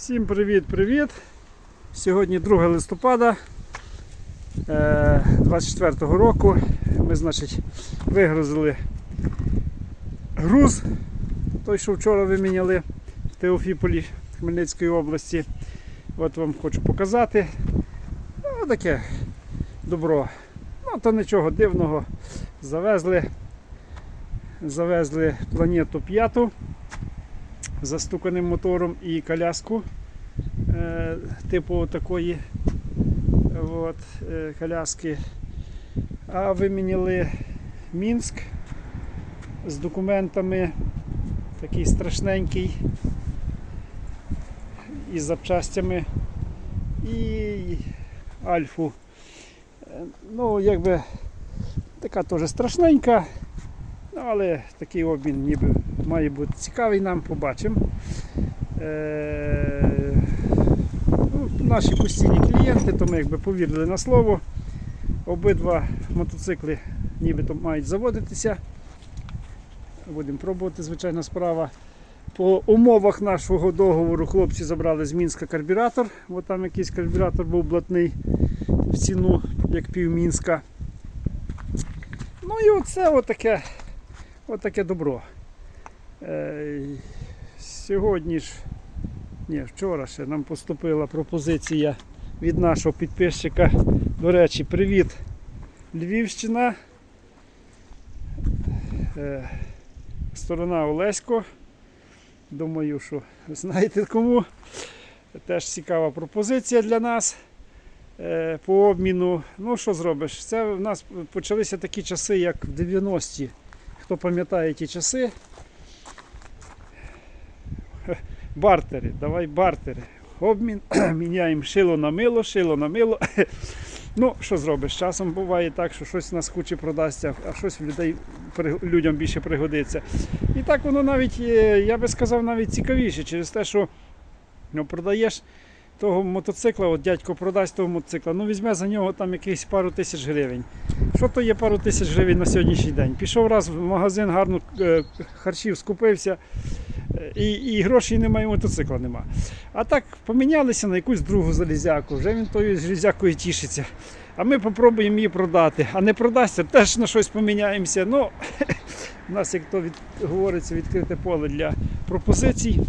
Всім привіт-привіт! Сьогодні 2 листопада е, 24-го року. Ми, значить, вигрузили груз, той, що вчора виміняли в Теофіполі Хмельницької області. От вам хочу показати. Ну, таке добро. Ну, то нічого дивного. Завезли, завезли планету п'яту застуканим мотором і коляску е, типу такої от, е, коляски. А виміняли Мінськ з документами, такий страшненький, із запчастями і Альфу. Е, Ну, якби така теж страшненька, але такий обмін ніби має бути цікавий нам, побачимо. Е, ну, наші постійні клієнти, то ми якби повірили на слово. Обидва мотоцикли нібито мають заводитися. Будемо пробувати, звичайна справа. По умовах нашого договору хлопці забрали з Мінська карбюратор, бо там якийсь карбюратор був блатний в ціну, як пів Мінська. Ну і оце отаке, отаке добро. Е, Сьогодні ж, ні, вчора ще нам поступила пропозиція від нашого підписчика. До речі, привіт, Львівщина. Е, Сторона Олесько. Думаю, що знаєте кому. Теж цікава пропозиція для нас е, по обміну. Ну, що зробиш? Це в нас почалися такі часи, як в 90-ті. Хто пам'ятає ті часи? Бартери, давай бартери. Обмін, міняємо шило на мило, шило на мило. Ну, що зробиш? Часом буває так, що щось на скучі продасться, а щось людей, людям більше пригодиться. І так воно навіть, я би сказав, навіть цікавіше через те, що ну, продаєш того мотоцикла, от дядько продасть того мотоцикла, ну візьме за нього там якихось пару тисяч гривень. Що то є пару тисяч гривень на сьогоднішній день? Пішов раз в магазин, гарно е, харчів скупився, е, і, і грошей немає, і мотоцикла нема. А так помінялися на якусь другу залізяку, вже він тою залізякою тішиться. А ми попробуємо її продати. А не продасться, теж на щось поміняємося. Ну, у нас, як то від, говориться, відкрите поле для пропозицій.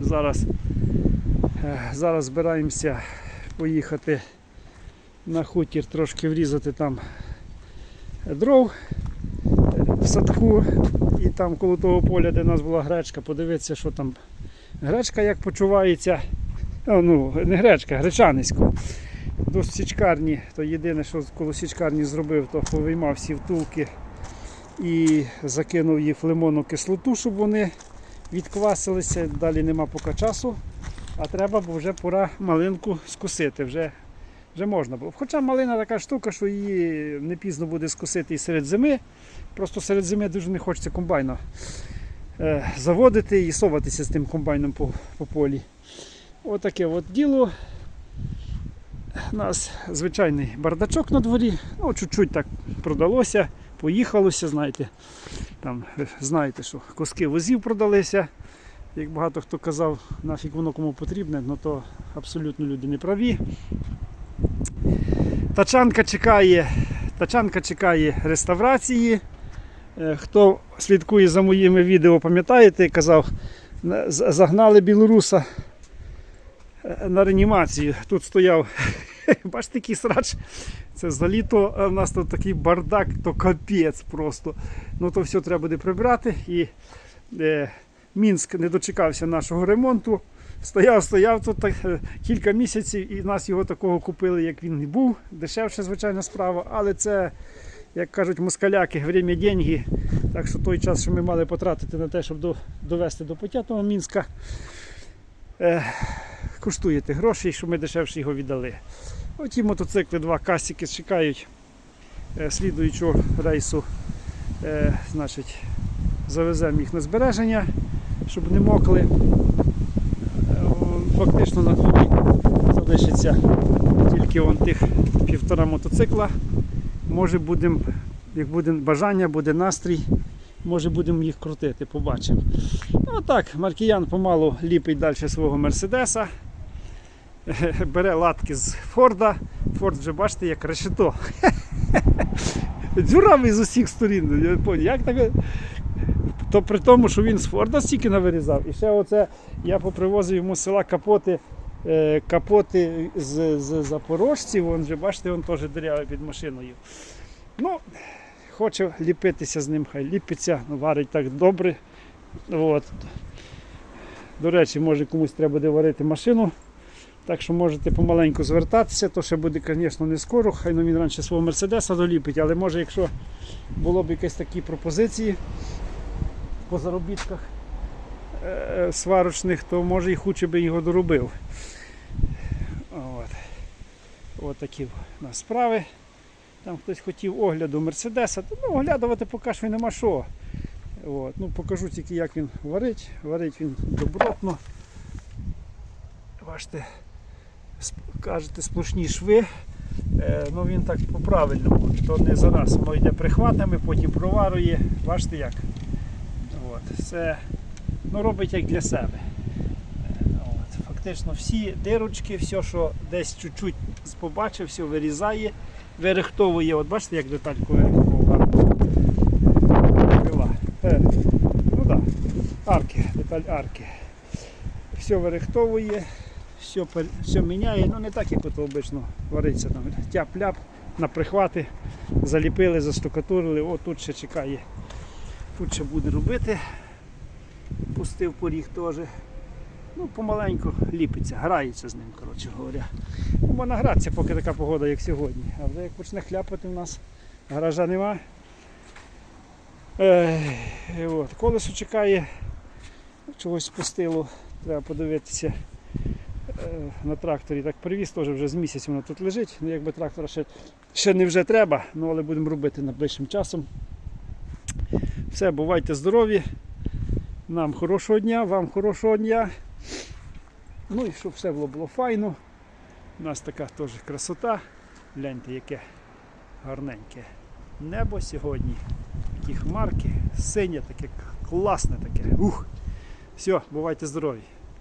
Зараз, зараз збираємося поїхати на хутір, трошки врізати там дров е, в садку. І там коло того поля, де у нас була гречка, подивитися, що там гречка як почувається. О, ну, не гречка, гречанисько. До січкарні, то єдине, що коло січкарні зробив, то повиймав всі втулки і закинув їх в лимонну кислоту, щоб вони відквасилися. Далі нема поки часу. А треба, бо вже пора малинку скусити. Вже, вже можна було. Хоча малина така штука, що її не пізно буде скусити і серед зими. Просто серед зими дуже не хочеться комбайна е, заводити і соватися з тим комбайном по, по полі. Отаке от діло. У нас звичайний бардачок на дворі. Ну, чуть-чуть так продалося, поїхалося, знаєте. Там, знаєте, що куски возів продалися. Як багато хто казав, нафіг воно кому потрібне, ну то абсолютно люди не праві. Тачанка чекає, тачанка чекає реставрації. Е, Хто слідкує за моїми відео, пам'ятаєте, я казав, загнали білоруса е, на реанімацію. Тут стояв, бачите, який срач. Це взагалі то е, в нас тут такий бардак, то капець просто. Ну то все треба буде прибрати. І е, Мінськ не дочекався нашого ремонту. Стояв, стояв тут так, е, кілька місяців і нас його такого купили, як він і був. Дешевше, звичайна справа, але це, як кажуть москаляки, время деньги. Так що той час, що ми мали потратити на те, щоб до, довести до потятого Мінська, е, коштує тих грошей, що ми дешевше його віддали. Оті мотоцикли, два касики чекають е, слідуючого рейсу. Е, значить, завеземо їх на збереження, щоб не мокли. Е, Фактично на дворі залишиться тільки вон тих півтора мотоцикла. Може будемо, як буде бажання, буде настрій, Може будемо їх крутити, побачимо. Ну так, Маркіян помалу ліпить далі свого Мерседеса. Бере латки з Форда. Форд вже бачите, як решето. Дзюрами з усіх сторін. Я як таке? То при тому, що він з Форда стільки навирізав. І ще оце я попривозив йому з села капоти, е, капоти з, з запорожців. Вон вже бачите, він теж дирявий під машиною. Ну, хоче ліпитися з ним, хай ліпиться, ну, варить так добре. От. До речі, може комусь треба буде варити машину. Так що можете помаленьку звертатися, то ще буде, звісно, не скоро. Хай ну, він раніше свого Мерседеса доліпить, але може, якщо було б якісь такі пропозиції по заробітках е, сварочних, то може і хуче би його доробив. От. От такі у нас справи. Там хтось хотів огляду Мерседеса, то ну, оглядувати поки що нема що. От. Ну, покажу тільки, як він варить. Варить він добротно. Бачите, кажете, сплошні шви. Е, ну він так по-правильному, то не зараз. Воно йде прихватами, потім проварує. Бачите як? От. Все ну, робить як для себе. От. Фактично всі дирочки, все, що десь чуть-чуть побачив, все вирізає, вирихтовує. От бачите, як детальку вирихтовував. Крила. Е, ну да. арки, деталь арки. Все вирихтовує, все, все міняє, ну не так, як ото обично вариться. Тяп-ляп на прихвати, заліпили, застукатурили, о, тут ще чекає. Тут ще буде робити. Пустив поріг теж. Ну, помаленьку ліпиться, грається з ним, коротше говоря. Ну, можна гратися, поки така погода, як сьогодні. А вже як почне хляпати, у нас гаража нема. Е, от. Колесо чекає, чогось спустило, треба подивитися. Е, на тракторі так привіз, теж вже з місяць воно тут лежить. Ну, якби трактора ще, ще не вже треба, ну, але будемо робити найближчим часом. Все, бувайте здорові. Нам хорошого дня, вам хорошого дня. Ну і щоб все було, було файно. У нас така теж красота. Гляньте, яке гарненьке небо сьогодні. Такі хмарки, синє, таке класне таке. Ух! Все, бувайте здорові!